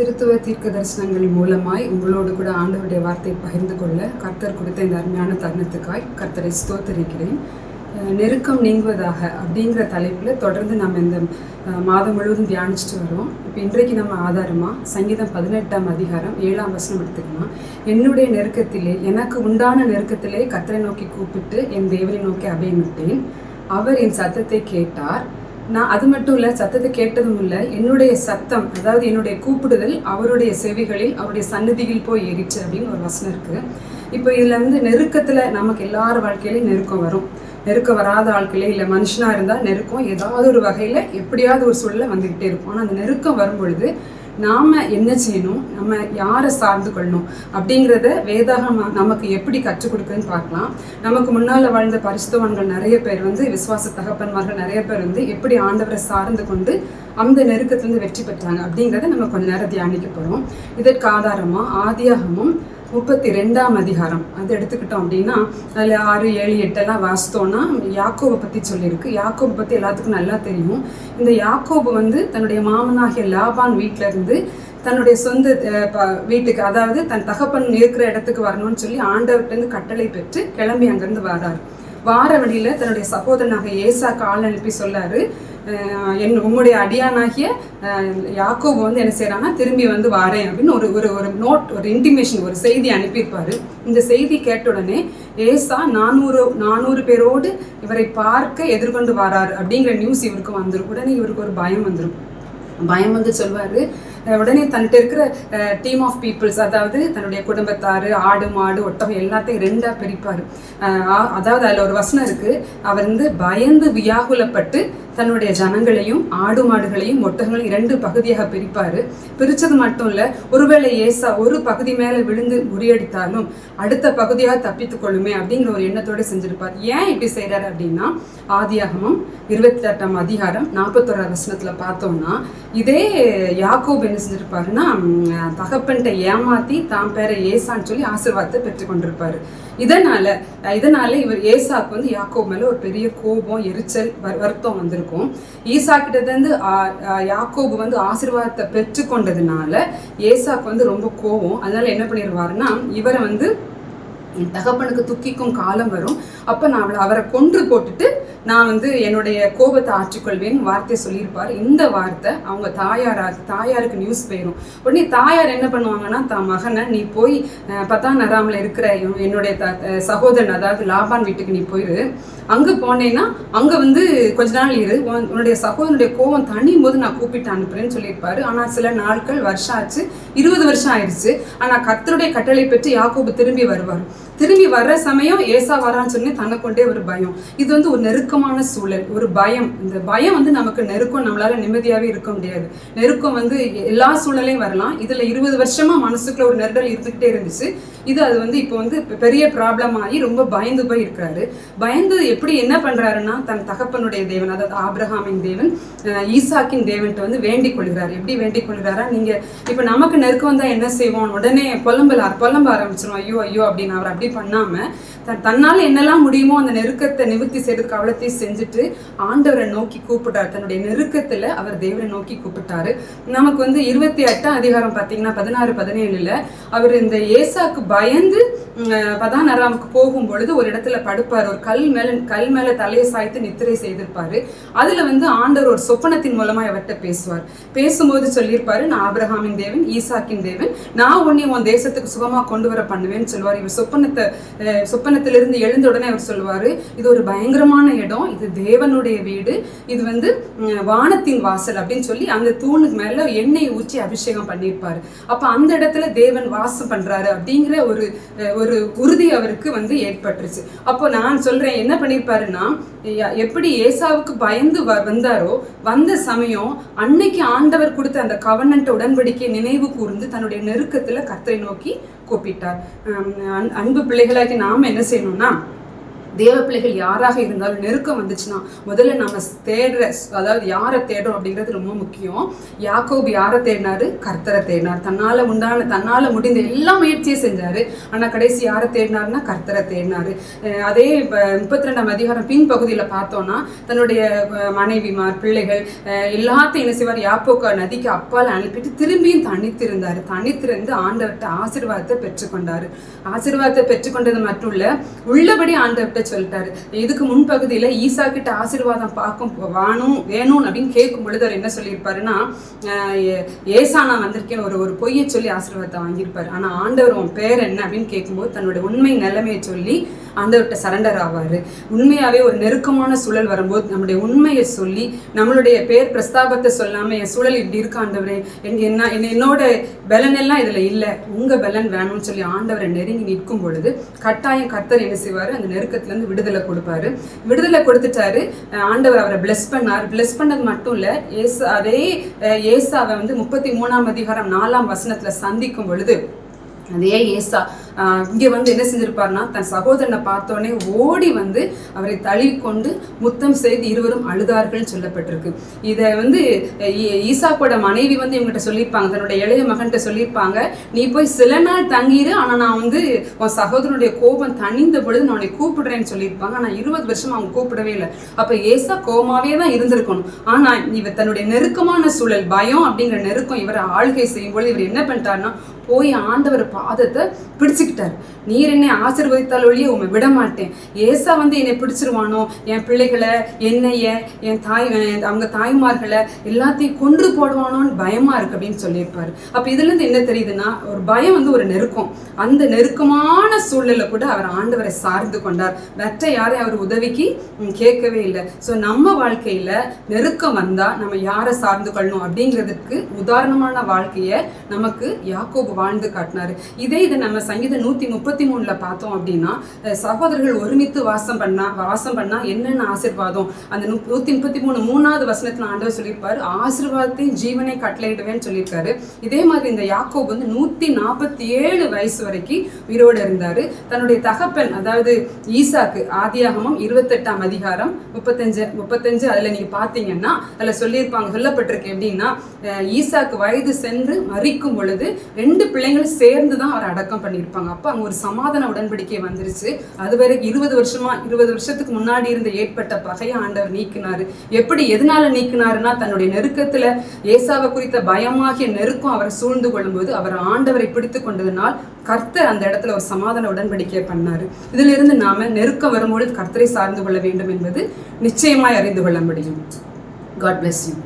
திருத்துவ தீர்க்க தரிசனங்கள் மூலமாய் உங்களோடு கூட ஆண்டவருடைய வார்த்தை பகிர்ந்து கொள்ள கர்த்தர் கொடுத்த இந்த அருமையான தருணத்துக்காய் கர்த்தரை ஸ்தோத்தரிக்கிறேன். நெருக்கம் நீங்குவதாக அப்படிங்கிற தலைப்பில் தொடர்ந்து நம்ம இந்த மாதம் முழுவதும் தியானிச்சுட்டு வரோம். இப்போ இன்றைக்கு நம்ம ஆதாரமாக சங்கீதம் பதினெட்டாம் அதிகாரம் ஏழாம் வசனம் எடுத்துக்கலாம். என்னுடைய நெருக்கத்திலே எனக்கு உண்டான நெருக்கத்திலே கர்த்தரை நோக்கி கூப்பிட்டு என் தேவனை நோக்கி அபயமிட்டேன். அவர் என் சத்தத்தை கேட்டார். நான் அது மட்டும் இல்லை சத்தத்தை கேட்டதும் இல்லை என்னுடைய சத்தம் அதாவது என்னுடைய கூப்பிடுதல் அவருடைய செவிகளில் அவருடைய சன்னதியில் போய் ஏறிச்சு அப்படின்னு ஒரு வசனம் இருக்குது இப்போ இதில் வந்து நெருக்கத்தில் நமக்கு எல்லார் வாழ்க்கையிலையும் நெருக்கம் வரும். நெருக்கம் வராத ஆட்களே இல்லை மனுஷனாக இருந்தால் நெருக்கம் ஏதாவது ஒரு வகையில் எப்படியாவது ஒரு சூழலை வந்துக்கிட்டே இருக்கும். ஆனால் அந்த நெருக்கம் வரும் பொழுது நாம என்ன செய்யணும்? நம்ம யாரை சார்ந்து கொள்ளணும்? அப்படிங்கிறத வேதாகம் நமக்கு எப்படி கற்றுக் கொடுக்குதுன்னு பார்க்கலாம். நமக்கு முன்னால் வாழ்ந்த பரிசுத்தவான்கள் நிறைய பேர் வந்து விசுவாச தகப்பன்மார்கள் நிறைய பேர் வந்து எப்படி ஆண்டவரை சார்ந்து கொண்டு அந்த நெருக்கத்துலேருந்து வெற்றி பெற்றாங்க அப்படிங்கிறத நம்ம கொஞ்ச நேரம் தியானிக்க போகிறோம் இதற்கு ஆதாரமாக ஆதியாகமும் முப்பத்தி ரெண்டாம் அதிகாரம். அது எடுத்துக்கிட்டோம் அப்படின்னா அதில் ஆறு ஏழு எட்டெல்லாம் வாசித்தோம்னா யாக்கோபை பற்றி சொல்லியிருக்கு. யாக்கோபை பற்றி எல்லாத்துக்கும் நல்லா தெரியும். இந்த யாக்கோபு வந்து தன்னுடைய மாமனாகிய லாபான் வீட்டிலேருந்து தன்னுடைய சொந்த ப- வீட்டுக்கு அதாவது தன் தகப்பன் இருக்கிற இடத்துக்கு வரணும்னு சொல்லி ஆண்டவர்கிட்டருந்து கட்டளை பெற்று கிளம்பி அங்கேருந்து வரார். வார வழியில் தன்னுடைய சகோதரனாக ஏசாக்கு ஆள் அனுப்பி சொல்லாரு. என் உம்முடைய அடியானாகிய அஹ், யாக்கோபு வந்து என்ன செய்கிறாங்கன்னா திரும்பி வந்து வாரேன் அப்படின்னு ஒரு ஒரு ஒரு நோட் ஒரு இன்டிமேஷன் ஒரு செய்தி அனுப்பியிருப்பார். இந்த செய்தி கேட்ட உடனே ஏசா நானூறு நானூறு பேரோடு இவரை பார்க்க எதிர்கொண்டு வராரு அப்படிங்கிற நியூஸ் இவருக்கு வந்துடும் உடனே இவருக்கு ஒரு பயம் வந்துடும் பயம் வந்து சொல்வார் உடனே தன்கிட்ட இருக்கிற டீம் ஆஃப் பீப்புள்ஸ் அதாவது தன்னுடைய குடும்பத்தார் ஆடு மாடு ஒட்டகம் எல்லாத்தையும் ரெண்டாக பிரிப்பார். அதாவது அதில் ஒரு வசனம் இருக்குது அவர் வந்து பயந்து வியாகுலப்பட்டு தன்னுடைய ஜனங்களையும் ஆடு மாடுகளையும் ஒட்டகங்களையும் இரண்டு பகுதியாக பிரிப்பாரு. பிரிச்சது மட்டும் இல்ல ஒருவேளை ஏசா ஒரு பகுதி மேல விழுந்து முறியடித்தாலும் அடுத்த பகுதியாக தப்பித்துக் கொள்ளுமே அப்படிங்கிற ஒரு எண்ணத்தோட செஞ்சிருப்பார். ஏன் இப்படி செய்கிறார் அப்படின்னா ஆதியாகமம் இருபத்தி எட்டாம் அதிகாரம் நாற்பத்தொரு வசனத்துல பார்த்தோம்னா இதே யாக்கோப் என்ன செஞ்சிருப்பாருன்னா தகப்பன்ட்ட ஏமாத்தி தான் பேரை ஏசான்னு சொல்லி ஆசீர்வாதத்தை பெற்று கொண்டிருப்பாரு. இதனால இதனால இவர் ஏசாக்கு வந்து யாக்கோப் மேல ஒரு பெரிய கோபம் எரிச்சல் வருத்தம் வருத்தம் இருக்கும். ஈசா கிட்ட இருந்து யாக்கோபு வந்து ஆசீர்வாதத்தை பெற்றுக்கொண்டதுனால ஏசாக்கு வந்து ரொம்ப கோபம். அதனால என்ன பண்ணிடுவாருன்னா இவரை வந்து என் தகப்பனுக்கு துக்கிக்கும் காலம் வரும். அப்ப நான் அவளை அவரை கொன்று போட்டுட்டு நான் வந்து என்னுடைய கோபத்தை ஆற்றிக்கொள்வேன். வார்த்தை சொல்லியிருப்பார். இந்த வார்த்தை அவங்க தாயாரா தாயாருக்கு நியூஸ் போயிடும் உடனே தாயார் என்ன பண்ணுவாங்கன்னா தான் மகனை நீ போய் அஹ், பத்தாம் நராமில் இருக்கிற என்னுடைய த சகோதரன் அதாவது லாபான் வீட்டுக்கு நீ போயிரு. அங்க போனேன்னா அங்க வந்து கொஞ்ச நாள் இரு. உன்னுடைய சகோதரனுடைய கோவம் தனியும் போது நான் கூப்பிட்டு அனுப்புறேன்னு சொல்லியிருப்பாரு. ஆனா சில நாட்கள் வருஷம் ஆச்சு. இருபது வருஷம் ஆயிடுச்சு. ஆனா கத்தருடைய கட்டளை பெற்று யாக்கோபு திரும்பி வருவார். திரும்பி வர்ற சமயம் ஏசா வரான்னு சொல்லி தன்னை கொண்டே ஒரு பயம். இது வந்து ஒரு நெருக்கமான சூழல் ஒரு பயம். இந்த பயம் வந்து நமக்கு நெருக்கம் நம்மளால நிம்மதியாவே இருக்க முடியாது. நெருக்கம் வந்து எல்லா சூழலையும் வரலாம். இதுல இருபது வருஷமா மனசுக்குள்ள ஒரு நெருடல் இருந்துகிட்டே இருந்துச்சு. இது அது வந்து இப்போ வந்து பெரிய ப்ராப்ளம் ஆகி ரொம்ப பயந்து போய் இருக்கிறாரு பயந்து எப்படி என்ன பண்றாருன்னா தன் தகப்பனுடைய தேவன் அதாவது ஆப்ரஹாமின் தேவன் ஈசாக்கின் தேவன்ட்டு வந்து வேண்டிக் கொள்கிறார். எப்படி வேண்டிக் கொள்கிறாரா? நீங்க இப்ப நமக்கு நெருக்கம் தான் என்ன செய்வோம்? உடனே புலம்பல புலம்ப ஆரம்பிச்சிடும் ஐயோ ஐயோ அப்படின்னு அவர் அப்படி பண்ணாம தன் தன்னால என்னெல்லாம் முடியுமோ அந்த நெருக்கத்தை நிவர்த்தி செய்யறதுக்கு அவ்வளோத்தையும் செஞ்சுட்டு ஆண்டவரை நோக்கி கூப்பிட்டார். தன்னுடைய நெருக்கத்துல அவர் தேவரை நோக்கி கூப்பிட்டாரு. நமக்கு வந்து இருபத்தி எட்டாம் அதிகாரம் பார்த்தீங்கன்னா பதினாறு பதினேழுல அவர் இந்த ஏசாக்கு பயந்து உம், பதானராமுக்கு போகும் பொழுது ஒரு இடத்துல படுப்பார். ஒரு கல் மேல கல் மேல தலையை சாய்த்து நித்திரை செய்திருப்பாரு. அதுல வந்து ஆண்டவர் ஒரு சொப்பனத்தின் மூலமா அவர்கிட்ட பேசுவார். பேசும்போது சொல்லியிருப்பாரு நான் ஆபிரகாமின் தேவன் ஈசாக்கின் தேவன். நான் உன்னை உன் தேசத்துக்கு சுகமா கொண்டு வர பண்ணுவேன்னு சொல்லுவார். இவர் சொப்பன சொப்பனத்தை சொப்பனத்திலிருந்து எழுந்த உடனே அவர் சொல்லுவாரு இது ஒரு பயங்கரமான இடம் இது தேவனுடைய வீடு இது வந்து வானத்தின் வாசல் அப்படின்னு சொல்லி அந்த தூணுக்கு மேல எண்ணெய் ஊற்றி அபிஷேகம் பண்ணியிருப்பார். அப்போ அந்த இடத்துல தேவன் வாசம் பண்றாரு அப்படிங்கிற ஒரு ஒரு உறுதி அவருக்கு வந்து ஏற்பட்டுருச்சு. அப்போ நான் சொல்றேன் என்ன பண்ணியிருப்பாருன்னா எப்படி ஏசாவுக்கு பயந்து வ- வந்தாரோ வந்த சமயம் அன்னைக்கு ஆண்டவர் கொடுத்த அந்த கவர்னண்ட் உடன்படிக்கை நினைவு கூர்ந்து தன்னுடைய நெருக்கத்தில் கத்தரை நோக்கி கூப்பிட்டார். அன்பு பிள்ளைகளாகி நாம என்ன செய்யணும்னா தேவ பிள்ளைகள் யாராக இருந்தாலும் நெருக்கம் வந்துச்சுன்னா முதல்ல நம்ம தேடுற அதாவது யாரை தேடுறோம் அப்படிங்கிறது ரொம்ப முக்கியம். யாக்கோபு யாரை தேடினாரு? கர்த்தரை தேடினார். தன்னால உண்டான தன்னால முடிந்த எல்லா முயற்சியும் செஞ்சாரு. ஆனா கடைசி யாரை தேடினாருன்னா கர்த்தரை தேடினாரு. அதே முப்பத்தி ரெண்டாம் அதிகாரம் பின் பகுதியில பார்த்தோம்னா தன்னுடைய மனைவிமார் பிள்ளைகள் எல்லாத்தையும் என்ன செய்வார்? யாப்போக்கா நதிக்கு அப்பால் அனுப்பிட்டு திரும்பியும் தனித்திருந்தாரு. தனித்திருந்து ஆண்டவர்கிட்ட ஆசீர்வாதத்தை பெற்றுக்கொண்டாரு. ஆசீர்வாதத்தை பெற்றுக்கொண்டது மட்டும் இல்ல உள்ளபடி ஆண்டவர்கிட்ட சொல்லிட்டாரு. இதுக்கு முன்பகுதியில ஈசா கிட்ட ஆசீர்வாதம் பார்க்கும் வாணும் வேணும் அப்படின்னு கேட்கும் பொழுது அவர் என்ன சொல்லியிருப்பாருன்னா ஏசா நான் வந்திருக்கேன். ஒரு ஒரு பொய்யை சொல்லி ஆசீர்வாதத்தை வாங்கியிருப்பாரு. ஆனா ஆண்டவர் உன் பேர் என்ன அப்படின்னு கேட்கும்போது தன்னுடைய உண்மை நிலைமையை சொல்லி ஆண்டவர்கிட்ட சரண்டர் ஆவாரு. உண்மையாவே ஒரு நெருக்கமான சூழல் வரும்போது நம்முடைய உண்மையை சொல்லி நம்மளுடைய பேர் பிரஸ்தாபத்தை சொல்லாம என் சூழல் இப்படி இருக்கு ஆண்டவரே. எங்க என்ன என்ன- என்னோட பலன் எல்லாம் இதுல இல்லை. உங்க பலன் வேணும்னு சொல்லி ஆண்டவரை நெருங்கி நிற்கும் பொழுது கட்டாயம் கர்த்தர் என்ன செய்வாரு? அந்த நெருக்கத்தை இருந்து விடுதலை கொடுப்பாரு. விடுதலை கொடுத்துட்டாரு. ஆண்டவர் அவரை பிளஸ் பண்ணார். பிளஸ் பண்ணது மட்டும் இல்ல ஏசு அதே அஹ் ஏசாவை வந்து முப்பத்தி மூணாம் அதிகாரம் நாலாம் வசனத்துல சந்திக்கும் பொழுது அதே ஏசா இங்கே வந்து என்ன செஞ்சிருப்பாருன்னா தன் சகோதரனை பார்த்தோன்னே ஓடி வந்து அவரை தழுவிக்கொண்டு முத்தம் செய்து இருவரும் அழுதார்கள் சொல்லப்பட்டிருக்கு. இதை வந்து ஈசாக்கோட மனைவி வந்து இவங்ககிட்ட சொல்லியிருப்பாங்க தன்னுடைய இளைய மகன்கிட்ட சொல்லியிருப்பாங்க நீ போய் சில நாள் தங்கிரு ஆனால் நான் வந்து உன் சகோதரனுடைய கோபம் தணிந்த பொழுது நான் உன்னை கூப்பிடுறேன்னு சொல்லியிருப்பாங்க. ஆனால் இருபது வருஷம் அவங்க கூப்பிடவே இல்லை. அப்போ ஏசா கோமாவே தான் இருந்திருக்கணும். ஆனால் இவர் தன்னுடைய நெருக்கமான சூழல் பயம் அப்படிங்கிற நெருக்கம் இவரை ஆளுகை செய்யும் பொழுது இவர் என்ன பண்ணிட்டாருன்னா போய் ஆண்டவர் பாதத்தை பிடிச்சுக்கிட்டார். நீர் என்னை ஆசிர்வதித்தால் ஒழிய உண்மை விட மாட்டேன் ஏசா வந்து என்னை பிடிச்சிருவானோ என் பிள்ளைகளை என்னைய என் தாய் அவங்க தாய்மார்களை எல்லாத்தையும் கொன்று போடுவானோன்னு பயமா இருக்கு அப்படின்னு சொல்லியிருப்பாரு. அப்ப இதுல இருந்து என்ன தெரியுதுன்னா ஒரு பயம் வந்து ஒரு நெருக்கம். அந்த நெருக்கமான சூழ்நிலை கூட அவர் ஆண்டவரை சார்ந்து கொண்டார். மற்ற யாரையும் அவர் உதவிக்கு கேட்கவே இல்லை. ஸோ நம்ம வாழ்க்கையில நெருக்கம் வந்தா நம்ம யாரை சார்ந்து கொள்ளணும் அப்படிங்கிறதுக்கு உதாரணமான வாழ்க்கையை நமக்கு யாக்கோபு வாழ்ந்து காட்டினாரு. இதே இதை நம்ம சங்கீதம் நூத்தி முப்பத்தி மூணுல பார்த்தோம் அப்படின்னா சகோதரர்கள் ஒருமித்து வாசம் பண்ணா வாசம் பண்ணா என்னென்ன ஆசீர்வாதம்? அந்த நூ- நூத்தி முப்பத்தி மூணு மூணாவது வசனத்துல ஆண்டவர் சொல்லியிருப்பாரு ஆசீர்வாதத்தையும் ஜீவனை கட்டளையிடுவேன்னு சொல்லியிருக்காரு. இதே மாதிரி இந்த யாக்கோப் வந்து நூத்தி நாற்பத்தி ஏழு வயசு வரைக்கும் உயிரோடு இருந்தாரு. தன்னுடைய தகப்பன் அதாவது ஈசாக்கு ஆதியாகமம் இருபத்தெட்டாம் அதிகாரம் முப்பத்தஞ்சு முப்பத்தஞ்சு அதுல நீங்க பாத்தீங்கன்னா அதுல சொல்லியிருப்பாங்க சொல்லப்பட்டிருக்கு எப்படின்னா ஈசாக்கு வயது சென்று மறிக்கும் பொழுது ரெண்டு பிள்ளைங்களும் சேர்ந்து தான் அவர் அடக்கம் பண்ணியிருப்பாங்க. அப்போ அங்கே ஒரு சமாதான உடன்படிக்கை வந்துருச்சு. அது வரைக்கும் இருபது வருஷமா இருபது வருஷத்துக்கு முன்னாடி இருந்த ஏற்பட்ட பகையை ஆண்டவர் நீக்கினாரு. எப்படி எதனால நீக்கினாருன்னா தன்னுடைய நெருக்கத்துல ஏசாவை குறித்த பயமாகிய நெருக்கம் அவரை சூழ்ந்து கொள்ளும்போது அவர் ஆண்டவரை பிடித்து கொண்டதனால் கர்த்தர் அந்த இடத்துல ஒரு சமாதான உடன்படிக்கை பண்ணாரு. இதிலிருந்து நாம நெருக்கம் வரும்பொழுது கர்த்தரை சார்ந்து கொள்ள வேண்டும் என்பது நிச்சயமாய் அறிந்து கொள்ள முடியும். God bless you